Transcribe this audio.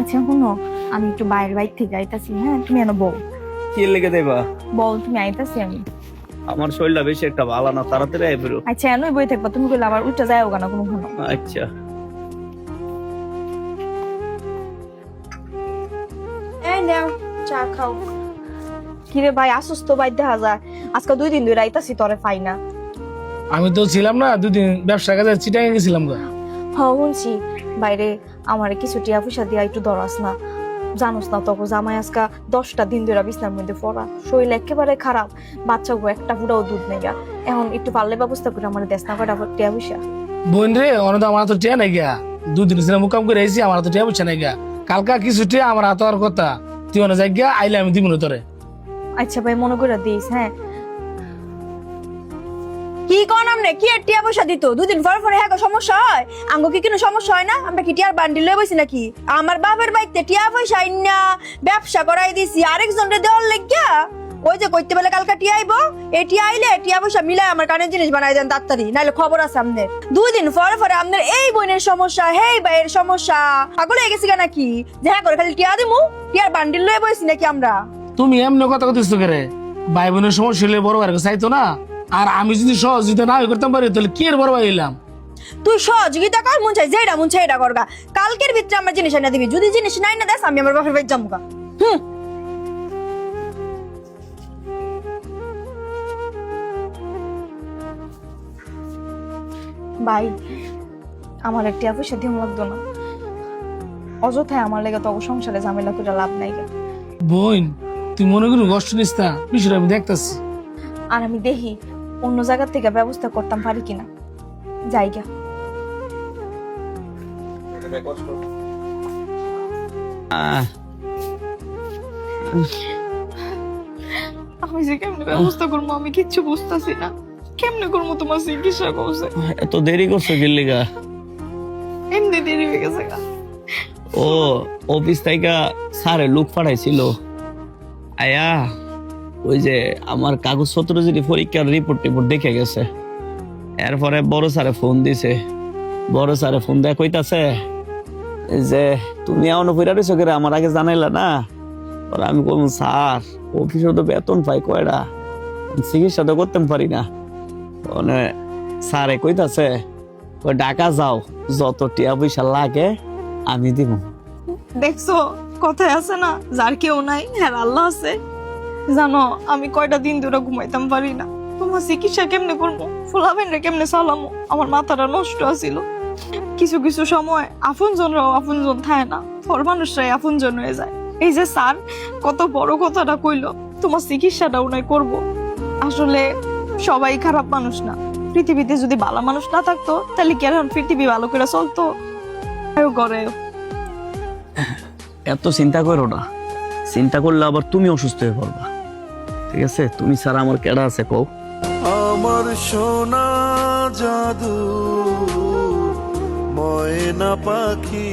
আচ্ছা শুনো আমি একটু বাইরের বাইক থেকে আইতাছি হ্যাঁ? তুমি এনে বল। কি লেগে দেবা বল তুমি আইতাছি আমি। আমার শরীরটা বেশি একটা ভালো না তাড়াতাড়ি আই বেরো। আচ্ছা এনই বই থাকবা তুমি কইলে আবার উঠতে যাও কেন কোনো কোনো আচ্ছা। এই নাও চা খাও। কিরে ভাই অসুস্থ ভাই দেখা যায়। আজকে দুই দিন ধরে আইতাছি তোরে পাই না। আমি তো ছিলাম না দুদিন ব্যবসা কাজে চিটাঙ্গে গেছিলাম গো। হ শুনছি। বাইরে আমার কিছু টিয়া পয়সা দিয়া একটু দরাস না। জানোস না তখন জামাই আজকা দশটা দিন ধরে বিছনার মধ্যে পড়া। শরীর একেবারে খারাপ। বাচ্চা গো একটা ফুটাও দুধ নেই গা। এখন একটু পারলে ব্যবস্থা করে আমার দেশ না কটা টিয়া পয়সা। বোন রে অনেক আমার তো টিয়া নাই গা। দুদিন ছিলাম মুকাম করে আইছি আমার তো টিয়া বুঝছে নাই গা। কালকা কিছু টিয়া আমার হাতে হওয়ার কথা। তুই অনেক গিয়া আইলে আমি দিব না তোরে। আচ্ছা ভাই মনে করে দিস হ্যাঁ। কি কোন আমনে? কি আর টিয়া পয়সা দিত? দুদিন পর পরে হ্যাঁ সমস্যা হয়? আঙ্গো কি কোনো সমস্যা হয় না? আমরা কি টিয়ার বান্ডিল লয়ে বইছি নাকি? আমার বাপের বাইতে টিয়া পয়সা আইনা ব্যবসা করাই দিছি। আরেকজন রে দেওয়ার লাগিয়া? ওই যে কইতে বলে কালকা টিয়া আইবো এই টিয়া আইলে টিয়া পয়সা মিলাই আমার কানের জিনিস বানাই দেন তাড়াতাড়ি নাহলে খবর আছে আমনের। দুই দিন পরে পরে আমনের এই বোনের সমস্যা, হেই ভাইয়ের সমস্যা। পাগল হয়ে গেছি নাকি? যে হ্যাঁ করে খালি টিয়া দিমু, টিয়ার বান্ডিল লয়ে বইছি নাকি আমরা? তুমি এমনি কথা তো করে? ভাই বোনের সমস্যা হলে বড় ভাইকে চাইতো না? আর আমি যদি সহযোগিতা না করতাম পারি তাহলে কি আর বড় হইলাম? তুই সহযোগিতা কর মন চাই যেটা মন চাই এটা করগা কালকের ভিতরে আমার জিনিস এনে দিবি। যদি জিনিস নাই না দেস আমি আমার বাপের বাড়ি যাব গা। হুম? ভাই আমার এক টিয়া পয়সা দিয়ে লাগতো না। অযথায় আমার লেগে তো সংসারে ঝামেলা করে লাভ নাই গা। বোন তুই মনে করি কষ্ট নিস না। বিষয়টা আমি দেখতাছি। আর আমি দেখি অন্য জায়গা থেকে ব্যবস্থা করতাম পারি কিনা। জায়গা আহ, আমি যে কেমনে ব্যবস্থা করব আমি কিচ্ছু বুঝতেছি না। কেমনে করব তোমার চিকিৎসা করছে? এত দেরি করছ কি লেগা এমনি দেরি হয়ে গেছে গা। ও অফিস থেকে স্যারে লোক পাঠাইছিল। আয়া। ওই যে আমার কাগজপত্র যদি পরীক্ষার রিপোর্ট টিপোর্ট দেখে গেছে। এরপরে বড় স্যারে ফোন দিছে। বড় স্যারে ফোন দেয়া কইতাছে যে, তুমি এমন ফিরা রয়েছো করে? আমার আগে জানাইলা না? পরে আমি কোন স্যার, অফিসে তো বেতন পাই কয়টা চিকিৎসা তো করতে পারি না। মানে স্যারে কইতাছে, ওই ঢাকা যাও, যত টিয়া পয়সা লাগে আমি দিব দেখছ, কথায় আছে না, যার কেউ নাই হ্যাঁ আল্লাহ আছে। জানো, আমি কয়টা দিন ধরে ঘুমাইতাম পারি না। তোমার চিকিৎসা কেমনে করব? ফুলাবেন রে কেমনে চালামো? আমার মাথাটা নষ্ট আছিল। কিছু কিছু সময় আপন জনরাও আপন জন থাকে না। পর মানুষরাই আপন জন হয়ে যায়। এই যে স্যার, কত বড় কথাটা কইলো, তোমার চিকিৎসাটা উনাই করব। আসলে সবাই খারাপ মানুষ না। পৃথিবীতে যদি ভালো মানুষ না থাকতো, তাহলে কি পৃথিবী ভালো করে চলতো? করে এত চিন্তা করো না। চিন্তা করলে আবার তুমি অসুস্থ হয়ে পড়বা। ঠিক আছে? তুমি ছাড়া আমার কেডা আছে কও? আমার সোনা জাদু ময়না পাখি